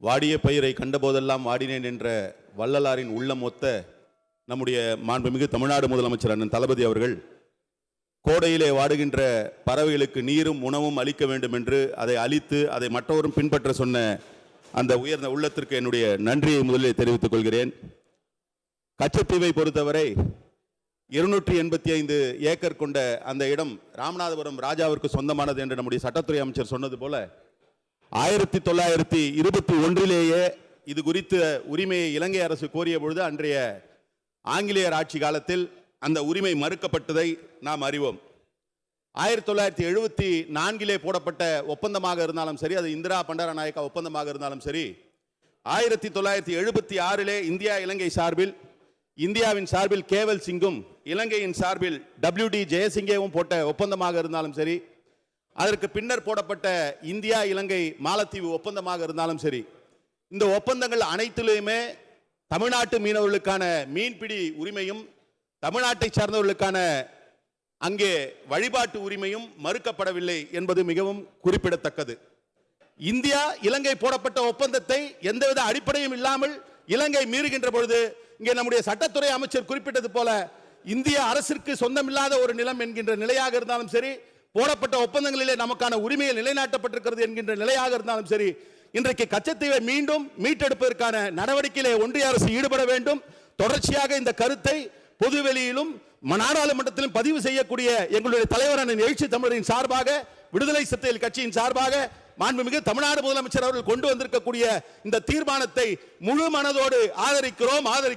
வாடிய பயிரை கண்டபோதெல்லாம் வாடினேன் என்ற வள்ளலாரின் உள்ளம் ஒத்த நம்முடைய மாண்புமிகு தமிழ்நாடு முதலமைச்சர் அண்ணன் தளபதி அவர்கள் கோடையிலே வாடுகின்ற பறவைகளுக்கு நீரும் உணவும் அளிக்க வேண்டும் என்று அதை அளித்து அதை மற்றவரும் பின்பற்ற சொன்ன அந்த உயர்ந்த உள்ளத்திற்கு என்னுடைய நன்றியை முதலில் தெரிவித்துக் கொள்கிறேன். கச்சத்தீவை பொறுத்தவரை இருநூற்றி எண்பத்தி ஐந்து ஏக்கர் கொண்ட அந்த இடம் ராமநாதபுரம் ராஜாவிற்கு சொந்தமானது என்று நம்முடைய சட்டத்துறை அமைச்சர் சொன்னது போல ஆயிரத்தி தொள்ளாயிரத்தி இருபத்தி ஒன்றிலேயே இது குறித்த உரிமையை இலங்கை அரசு கோரிய பொழுது அன்றைய ஆங்கிலேயர் ஆட்சி காலத்தில் அந்த உரிமை மறுக்கப்பட்டதை நாம் அறிவோம். ஆயிரத்தி தொள்ளாயிரத்தி எழுபத்தி நான்கிலே போடப்பட்ட ஒப்பந்தமாக இருந்தாலும் சரி அது இந்திரா பண்டாரநாயக்கா ஒப்பந்தமாக இருந்தாலும் சரி ஆயிரத்தி தொள்ளாயிரத்தி எழுபத்தி ஆறிலே இந்தியா இலங்கை சார்பில் இந்தியாவின் சார்பில் கேவல் சிங்கும் இலங்கையின் சார்பில் டபிள்யூ டி ஜெயசிங்கேவும் போட்ட ஒப்பந்தமாக இருந்தாலும் சரி அதற்கு பின்னர் போடப்பட்ட இந்தியா இலங்கை மாலத்தீவு ஒப்பந்தமாக இருந்தாலும் சரி இந்த ஒப்பந்தங்கள் அனைத்திலுமே தமிழ்நாட்டு மீனவர்களுக்கான மீன்பிடி உரிமையும் தமிழ்நாட்டை சார்ந்தவர்களுக்கான அங்கே வழிபாட்டு உரிமையும் மறுக்கப்படவில்லை என்பது மிகவும் குறிப்பிடத்தக்கது. இந்தியா இலங்கை போடப்பட்ட ஒப்பந்தத்தை எந்தவித அடிப்படையும் இல்லாமல் இலங்கை மீறுகின்ற பொழுது இங்கே நம்முடைய சட்டத்துறை அமைச்சர் குறிப்பிட்டது போல இந்திய அரசிற்கு சொந்தமில்லாத ஒரு நிலம் என்கின்ற நிலையாக இருந்தாலும் சரி போடப்பட்ட ஒப்பந்தங்களிலே நமக்கான உரிமையை நிலைநாட்டப்பட்டிருக்கிறது என்கின்ற நிலையாக இருந்தாலும் சரி இன்றைக்கு கச்சத்தீவை மீண்டும் மீட்டெடுப்பதற்கான நடவடிக்கையிலே ஒன்றிய அரசு ஈடுபட வேண்டும். தொடர்ச்சியாக இந்த கருத்தை பொதுவெளியிலும் நாடாளுமன்றத்திலும் பதிவு செய்யக்கூடிய எங்களுடைய தலைவரான எழுச்சி தமிழரின் சார்பாக விடுதலை சிறுத்தைகள் கட்சியின் சார்பாக மாண்புமிகு தமிழ்நாடு முதலமைச்சர் அவர்கள் கொண்டு வந்திருக்கக்கூடிய இந்த தீர்மானத்தை முழு மனதோடு ஆதரிக்கிறோம் ஆதரி